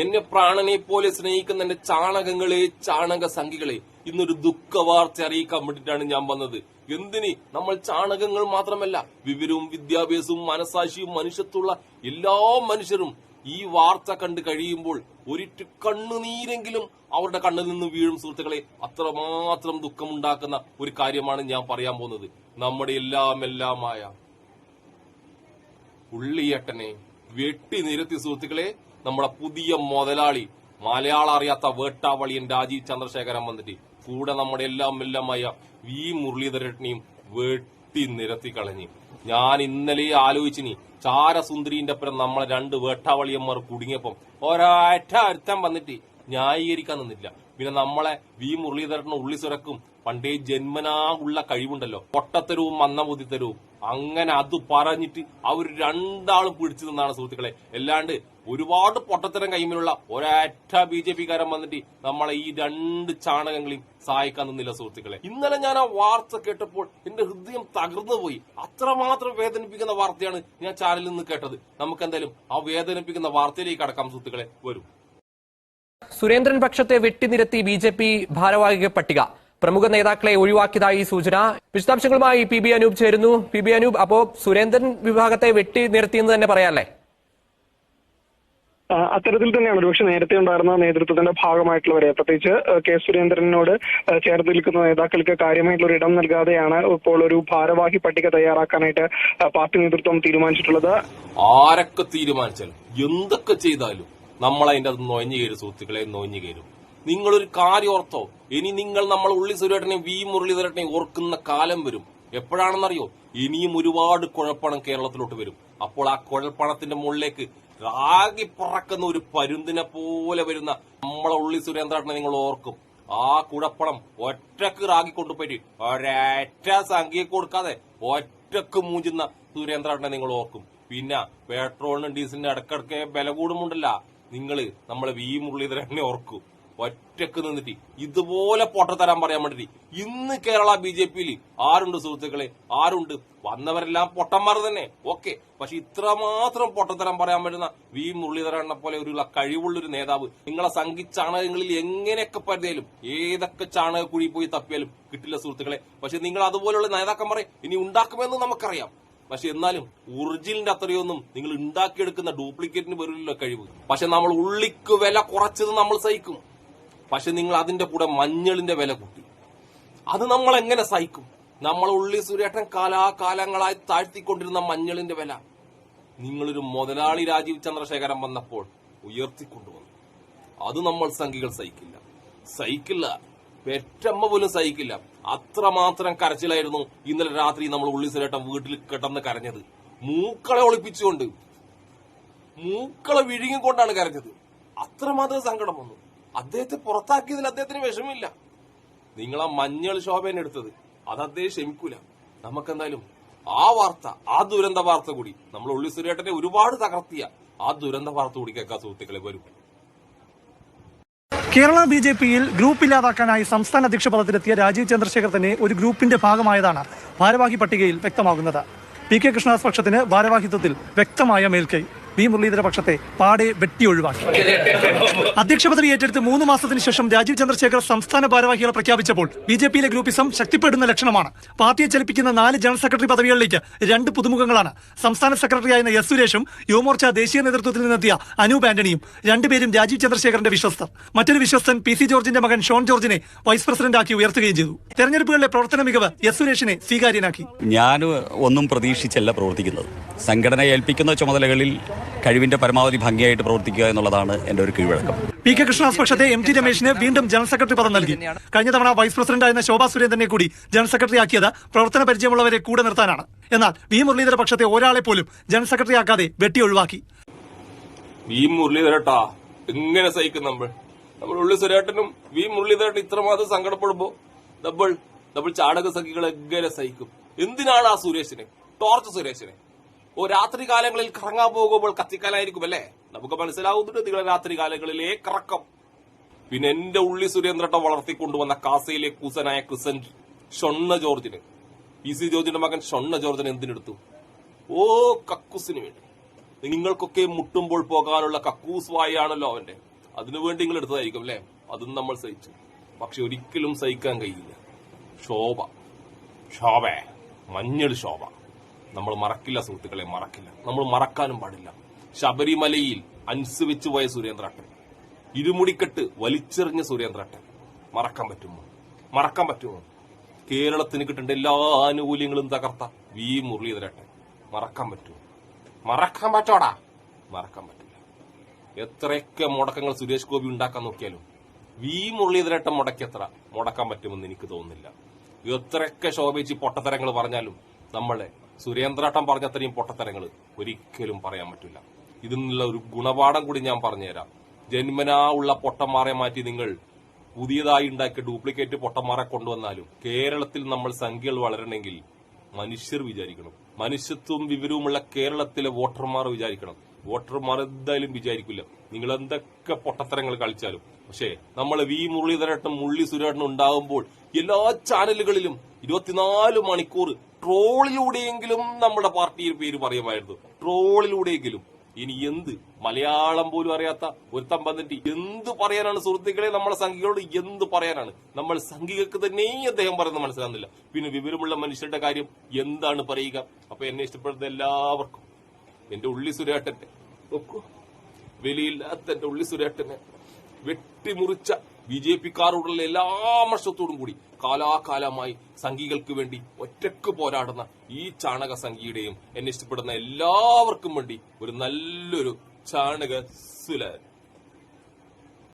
എന്നെ പ്രാണനെ പോലെ സ്നേഹിക്കുന്ന എന്റെ ചാണകങ്ങളെ ചാണക സംഖികളെ ഇന്നൊരു ദുഃഖവാർത്ത അറിയിക്കാൻ വേണ്ടിയിട്ടാണ് ഞാൻ വന്നത്. എന്തിന്? നമ്മൾ ചാണകങ്ങൾ മാത്രമല്ല വിവരവും വിദ്യാഭ്യാസവും മനസാക്ഷിയും മനുഷ്യത്തുള്ള എല്ലാ മനുഷ്യരും ഈ വാർത്ത കണ്ട് കഴിയുമ്പോൾ ഒരിറ്റു കണ്ണുനീരെങ്കിലും അവരുടെ കണ്ണിൽ നിന്ന് വീഴും സുഹൃത്തുക്കളെ അത്രമാത്രം ദുഃഖമുണ്ടാക്കുന്ന ഒരു കാര്യമാണ് ഞാൻ പറയാൻ പോകുന്നത്. നമ്മുടെ എല്ലാം എല്ലാമായ ഉള്ളിയേട്ടനെ വെട്ടി നിരത്തി സുഹൃത്തുക്കളെ നമ്മുടെ പുതിയ മുതലാളി. മലയാളം അറിയാത്ത വേട്ടാവളിയൻ രാജീവ് ചന്ദ്രശേഖരൻ വന്നിട്ട് കൂടെ നമ്മുടെ എല്ലാം എല്ലാമായ വി. മുരളീധരനെയും വെട്ടി നിരത്തി കളഞ്ഞു. ഞാൻ ഇന്നലെ ആലോചിച്ചിനി ചാരസുന്ദരീന്റെ അപ്പുറം നമ്മളെ രണ്ട് വേട്ടാവളിയന്മാർ കുടുങ്ങിയപ്പം ഒരൊറ്റ അർത്ഥം വന്നിട്ട് ന്യായീകരിക്കാൻ നിന്നില്ല. പിന്നെ നമ്മളെ വി. മുരളീധരൻ ഉള്ളി സുരക്കും പണ്ടേ ജന്മനാ ഉള്ള കഴിവുണ്ടല്ലോ. പൊട്ടത്തരവും മന്നബുദ്ധിത്തരവും അങ്ങനെ അത് പറഞ്ഞിട്ട് അവർ രണ്ടാളും പിടിച്ചു നിന്നാണ് സുഹൃത്തുക്കളെ. അല്ലാണ്ട് ഒരുപാട് പൊട്ടത്തരം കൈമിലുള്ള ഒരൊറ്റ ബി ജെ പിക്കാരൻ വന്നിട്ട് നമ്മളെ ഈ രണ്ട് ചാണകങ്ങളെയും സഹായിക്കാൻ നിന്നില്ല സുഹൃത്തുക്കളെ. ഇന്നലെ ഞാൻ ആ വാർത്ത കേട്ടപ്പോൾ എന്റെ ഹൃദയം തകർന്നു പോയി. അത്രമാത്രം വേദനിപ്പിക്കുന്ന വാർത്തയാണ് ഞാൻ ചാനലിൽ നിന്ന് കേട്ടത്. നമുക്ക് എന്തായാലും ആ വേദനിപ്പിക്കുന്ന വാർത്തയിലേക്ക് കടക്കാം സുഹൃത്തുക്കളെ. വരും. സുരേന്ദ്രൻ പക്ഷത്തെ വെട്ടിനിരത്തി ബി ജെ പി ഭാരവാഹിക പട്ടിക. പ്രമുഖ നേതാക്കളെ ഒഴിവാക്കിയതായി സൂചന. വിശദാംശങ്ങളുമായി പി ബി അനൂപ് ചേരുന്നു. പി ബി അനൂപ് അപ്പോ സുരേന്ദ്രൻ വിഭാഗത്തെ വെട്ടി നിർത്തിയെന്ന് തന്നെ പറയാല്ലേ? അത്തരത്തിൽ തന്നെയാണ്. ഒരുപക്ഷെ നേരത്തെ ഉണ്ടായിരുന്ന നേതൃത്വത്തിന്റെ ഭാഗമായിട്ടുള്ളവരെ. പ്രത്യേകിച്ച് കെ സുരേന്ദ്രനോട് ചേർത്ത് ചേർന്ന് നിൽക്കുന്ന നേതാക്കൾക്ക് കാര്യമായിട്ടുള്ള ഒരു ഇടം നൽകാതെയാണ് ഇപ്പോൾ ഒരു ഭാരവാഹി പട്ടിക തയ്യാറാക്കാനായിട്ട് പാർട്ടി നേതൃത്വം തീരുമാനിച്ചിട്ടുള്ളത്. ആരൊക്കെ തീരുമാനിച്ചാലും എന്തൊക്കെ ചെയ്താലും നമ്മൾ അതിന്റെ അത് നൊഞ്ഞു കയറും സുഹൃത്തുക്കളെ നൊഞ്ഞു കയറും. നിങ്ങളൊരു കാര്യം ഓർത്തോ. ഇനി നിങ്ങൾ നമ്മൾ ഉള്ളി സുരേട്ടനെ വി മുരളീധരനെ ഓർക്കുന്ന കാലം വരും. എപ്പോഴാണെന്നറിയോ? ഇനിയും ഒരുപാട് കുഴപ്പണം കേരളത്തിലോട്ട് വരും. അപ്പോൾ ആ കുഴൽപ്പണത്തിന്റെ മുകളിലേക്ക് രാഗി പറക്കുന്ന ഒരു പരുന്തിനെ പോലെ വരുന്ന നമ്മളെ ഉള്ളി സുരേന്ദ്രനെ നിങ്ങൾ ഓർക്കും. ആ കുഴപ്പണം ഒറ്റയ്ക്ക് റാഗി കൊണ്ടുപോയിട്ട് ഒരൊറ്റ സംഖ്യ കൊടുക്കാതെ ഒറ്റയ്ക്ക് മൂഞ്ചുന്ന സുരേന്ദ്രനെ നിങ്ങൾ ഓർക്കും. പിന്നെ പെട്രോളിനും ഡീസലിനും ഇടക്കിടക്ക് വില കൂടുമുണ്ടല്ല നിങ്ങൾ നമ്മളെ വി മുരളീധരനെ ഓർക്കും. ഒറ്റയ്ക്ക് നിന്നിട്ട് ഇതുപോലെ പൊട്ടത്തരാൻ പറയാൻ വേണ്ടിട്ട് ഇന്ന് കേരള ബി ജെ പിയിൽ ആരുണ്ട് സുഹൃത്തുക്കളെ? ആരുണ്ട്? വന്നവരെല്ലാം പൊട്ടന്മാർ തന്നെ. ഓക്കെ. പക്ഷെ ഇത്രമാത്രം പൊട്ടത്തരം പറയാൻ പറ്റുന്ന വി മുരളീധരനെ പോലെ ഒരു കഴിവുള്ളൊരു നേതാവ് നിങ്ങളെ സംഘി ചാണകങ്ങളിൽ എങ്ങനെയൊക്കെ പരിധിയാലും ഏതൊക്കെ ചാണക കുഴി പോയി തപ്പിയാലും കിട്ടില്ല സുഹൃത്തുക്കളെ. പക്ഷെ നിങ്ങൾ അതുപോലെയുള്ള നേതാക്കന്മാരെ ഇനി ഉണ്ടാക്കുമെന്ന് നമുക്കറിയാം. പക്ഷെ എന്നാലും ഒറിജിനലിന്റെ അത്രയൊന്നും നിങ്ങൾ ഉണ്ടാക്കിയെടുക്കുന്ന ഡ്യൂപ്ലിക്കേറ്റിന് വരില്ലല്ലോ കഴിവ്. പക്ഷെ നമ്മൾ ഉള്ളിക്ക് വില കുറച്ചത് നമ്മൾ സഹിക്കും. പക്ഷെ നിങ്ങൾ അതിന്റെ കൂടെ മഞ്ഞളിന്റെ വില കൂട്ടി. അത് നമ്മൾ എങ്ങനെ സഹിക്കും? നമ്മൾ ഉള്ളി സൂര്യേട്ടൻ കാലാകാലങ്ങളായി താഴ്ത്തിക്കൊണ്ടിരുന്ന മഞ്ഞളിന്റെ വില. നിങ്ങളൊരു മുതലാളി രാജീവ് ചന്ദ്രശേഖരൻ വന്നപ്പോൾ ഉയർത്തിക്കൊണ്ടുവന്നു. അത് നമ്മൾ സംഖികൾ സഹിക്കില്ല. സഹിക്കില്ല. പെറ്റമ്മ പോലും സഹിക്കില്ല. അത്രമാത്രം കരച്ചിലായിരുന്നു ഇന്നലെ രാത്രി നമ്മൾ ഉള്ളി സുരേട്ടൻ വീട്ടിൽ കിടന്ന് കരഞ്ഞത്. മൂക്കളെ ഒളിപ്പിച്ചുകൊണ്ട്. മൂക്കളെ വിഴുങ്ങിക്കൊണ്ടാണ് കരഞ്ഞത്. അത്രമാത്രം സങ്കടം വന്നു. അദ്ദേഹത്തെ പുറത്താക്കിയതിൽ അദ്ദേഹത്തിന് വിഷമില്ല. നിങ്ങൾ ആ മഞ്ഞൾ ശോഭന എടുത്തത്. അത് അദ്ദേഹം ക്ഷമിക്കൂല. നമുക്കെന്തായാലും ആ വാർത്ത ആ ദുരന്ത വാർത്ത കൂടി നമ്മൾ ഉള്ളി സുരേട്ടനെ ഒരുപാട് തകർത്തിയ ആ ദുരന്ത വാർത്ത കൂടി കേൾക്കാൻ സുഹൃത്തുക്കളെ വരും. കേരള ബി ജെ പിയിൽ ഗ്രൂപ്പ് ഇല്ലാതാക്കാനായി സംസ്ഥാന അധ്യക്ഷ പദത്തിലെത്തിയ രാജീവ് ചന്ദ്രശേഖർ തന്നെ ഒരു ഗ്രൂപ്പിന്റെ ഭാഗമായതാണ് ഭാരവാഹി പട്ടികയിൽ വ്യക്തമാകുന്നത്. പി കെ കൃഷ്ണദാസ് പക്ഷത്തിന് ഭാരവാഹിത്വത്തിൽ വ്യക്തമായ മേൽക്കൈ. വി മുരളീധര പക്ഷത്തെ പാടെ വെട്ടി ഒഴിവാക്കി. അധ്യക്ഷപദവി ഏറ്റെടുത്ത് മൂന്ന് മാസത്തിന് ശേഷം രാജീവ് ചന്ദ്രശേഖർ സംസ്ഥാന ഭാരവാഹികളെ പ്രഖ്യാപിച്ചപ്പോൾ ബി ജെ പിയിലെ ഗ്രൂപ്പിസം ശക്തിപ്പെടുന്ന ലക്ഷണമാണ്. പാർട്ടിയെ ചലിപ്പിക്കുന്ന നാല് ജനറൽ സെക്രട്ടറി പദവികളിലേക്ക് രണ്ട് പുതുമുഖങ്ങളാണ്. സംസ്ഥാന സെക്രട്ടറിയായിരുന്ന എസ് സുരേഷും യുവമോർച്ച ദേശീയ നേതൃത്വത്തിൽ നിന്നെത്തിയ അനൂപ് ആന്റണിയും രണ്ടുപേരും രാജീവ് ചന്ദ്രശേഖരന്റെ വിശ്വസ്തർ. മറ്റൊരു വിശ്വസ്തൻ പി സി ജോർജിന്റെ മകൻ ഷോൺ ജോർജിനെ വൈസ് പ്രസിഡന്റ് ആക്കി ഉയർത്തുകയും ചെയ്തു. തെരഞ്ഞെടുപ്പുകളിലെ പ്രവർത്തന മികവ് എസ് സുരേഷിനെ സ്വീകാര്യനാക്കി. ഞാൻ ഒന്നും പ്രതീക്ഷിച്ചല്ല പ്രവർത്തിക്കുന്നത്. സംഘടന ഏൽപ്പിക്കുന്ന ചുമതലകളിൽ കഴിവിന്റെ പരമാവധി ഭംഗിയായിട്ട് പ്രവർത്തിക്കുക എന്നുള്ളതാണ് എന്റെ ഒരു കീഴ്വഴക്കം. പി കെ കൃഷ്ണദാസ് പക്ഷത്തെ എം ടി രമേശിന് വീണ്ടും ജനറൽ സെക്രട്ടറി പദം നൽകി. കഴിഞ്ഞ തവണ വൈസ് പ്രസിഡന്റായിരുന്ന ശോഭാ സുരേന്ദ്രനെ കൂടി ജനറൽ സെക്രട്ടറി ആക്കിയത് പ്രവർത്തന പരിചയമുള്ളവരെ കൂടെ നിർത്താനാണ്. എന്നാൽ വി മുരളീധര പക്ഷത്തെ ഒരാളെ പോലും ജനറൽ സെക്രട്ടറി ആക്കാതെ വെട്ടി ഒഴിവാക്കി. വി മുരളീധരട്ടാ എങ്ങനെ സഹിക്കും നമ്മൾ? നമ്മൾ ഉള്ളി സുരേട്ടനും വി മുരളീധരൻ ഇത്രമാത്രം സങ്കടപ്പെടുമ്പോ നമ്മൾ നമ്മൾ ചാടക സഖികൾ എങ്ങനെ സഹിക്കും? എന്തിനാണ് ആ സുരേഷിനെ? ടോർച്ച് സുരേഷിനെ? ഓ രാത്രി കാലങ്ങളിൽ കറങ്ങാൻ പോകുമ്പോൾ കത്തിക്കാലായിരിക്കും അല്ലേ? നമുക്ക് മനസ്സിലാവുന്നുണ്ട് നിങ്ങളെ രാത്രി കാലങ്ങളിലെ കറക്കം. പിന്നെ എന്റെ ഉള്ളി സുരേന്ദ്രട്ട വളർത്തിക്കൊണ്ടുവന്ന കാസയിലെ കുസനായ ക്രിസൻ ഷൊണ്ണ ജോർജിന്. പി സി ജോർജിന്റെ മകൻ ഷൊണ്ണ ജോർജിന് എന്തിനെടുത്തു? ഓ കക്കൂസിന് വേണ്ടി. നിങ്ങൾക്കൊക്കെ മുട്ടുമ്പോൾ പോകാനുള്ള കക്കൂസ് വായാണല്ലോ അവന്റെ. അതിനുവേണ്ടി നിങ്ങൾ എടുത്തതായിരിക്കും അല്ലേ? അതും നമ്മൾ സഹിച്ചു. പക്ഷെ ഒരിക്കലും സഹിക്കാൻ കഴിയില്ല. ശോഭ. ശോഭ. മഞ്ഞൾ ശോഭ. നമ്മൾ മറക്കില്ല സുഹൃത്തുക്കളെ മറക്കില്ല. നമ്മൾ മറക്കാനും പാടില്ല. ശബരിമലയിൽ അനുസരിച്ചു പോയ സുരേന്ദ്രട്ടൻ ഇരുമുടിക്കെട്ട് വലിച്ചെറിഞ്ഞ സുരേന്ദ്രട്ടൻ മറക്കാൻ പറ്റുമോ? മറക്കാൻ പറ്റുമോ? കേരളത്തിന് കിട്ടേണ്ട എല്ലാ ആനുകൂല്യങ്ങളും തകർത്ത വി. മുരളീധരട്ടൻ മറക്കാൻ പറ്റുമോ? മറക്കാൻ പറ്റോടാ? മറക്കാൻ പറ്റില്ല. എത്രയൊക്കെ മുടക്കങ്ങൾ സുരേഷ് ഗോപി ഉണ്ടാക്കാൻ നോക്കിയാലും വി. മുരളീധരട്ടൻ മുടക്കിയത്ര മുടക്കാൻ പറ്റുമെന്ന് എനിക്ക് തോന്നുന്നില്ല. എത്രയൊക്കെ ശോഭിച്ച് പൊട്ടത്തരങ്ങൾ പറഞ്ഞാലും നമ്മളെ സുരേന്ദ്രട്ടൻ പറഞ്ഞ അത്രയും പൊട്ടത്തരങ്ങൾ ഒരിക്കലും പറയാൻ പറ്റില്ല. ഇതിൽ നിന്നുള്ള ഒരു ഗുണപാഠം കൂടി ഞാൻ പറഞ്ഞുതരാം. ജന്മനാ ഉള്ള പൊട്ടന്മാരെ മാറ്റി നിങ്ങൾ പുതിയതായി ഉണ്ടാക്കിയ ഡ്യൂപ്ലിക്കേറ്റ് പൊട്ടന്മാരെ കൊണ്ടുവന്നാലും കേരളത്തിൽ നമ്മൾ സംഖ്യകൾ വളരണമെങ്കിൽ മനുഷ്യർ വിചാരിക്കണം. മനുഷ്യത്വവും വിവരവുമുള്ള കേരളത്തിലെ വോട്ടർമാർ വിചാരിക്കണം. വോട്ടർമാർ എന്തായാലും വിചാരിക്കില്ല. നിങ്ങൾ എന്തൊക്കെ പൊട്ടത്തരങ്ങൾ കളിച്ചാലും. പക്ഷേ നമ്മൾ വി മുരളീധരേട്ടൻ മുള്ളി സുരേട്ടനും ഉണ്ടാകുമ്പോൾ എല്ലാ ചാനലുകളിലും ഇരുപത്തിനാല് മണിക്കൂർ ട്രോളിലൂടെയെങ്കിലും നമ്മുടെ പാർട്ടിയുടെ പേര് പറയുമായിരുന്നു. ട്രോളിലൂടെയെങ്കിലും. ഇനി എന്ത്? മലയാളം പോലും അറിയാത്ത ഒരു വന്നിട്ട് എന്ത് പറയാനാണ് സുഹൃത്തുക്കളെ നമ്മളെ സംഘികളോട് എന്ത് പറയാനാണ്? നമ്മൾ സംഘികൾക്ക് തന്നെ അദ്ദേഹം പറയുന്നത് മനസ്സിലാകുന്നില്ല. പിന്നെ വിവരമുള്ള മനുഷ്യരുടെ കാര്യം എന്താണ് പറയുക? അപ്പൊ എന്നെ ഇഷ്ടപ്പെടുന്ന എല്ലാവർക്കും. എന്റെ ഉള്ളി സുരേട്ടന്റെ വിലയില്ലാത്ത എന്റെ ഉള്ളി സുരേട്ടനെ. വെട്ടിമുറിച്ച ബി ജെ പിക്കാരോടുള്ള എല്ലാ അമർഷത്തോടും കൂടി കാലാകാലമായി സംഘികൾക്ക് വേണ്ടി ഒറ്റയ്ക്ക് പോരാടുന്ന ഈ ചാണക സംഘിയുടെയും എന്നെ ഇഷ്ടപ്പെടുന്ന എല്ലാവർക്കും വേണ്ടി ഒരു നല്ലൊരു ചാണക സുലൻ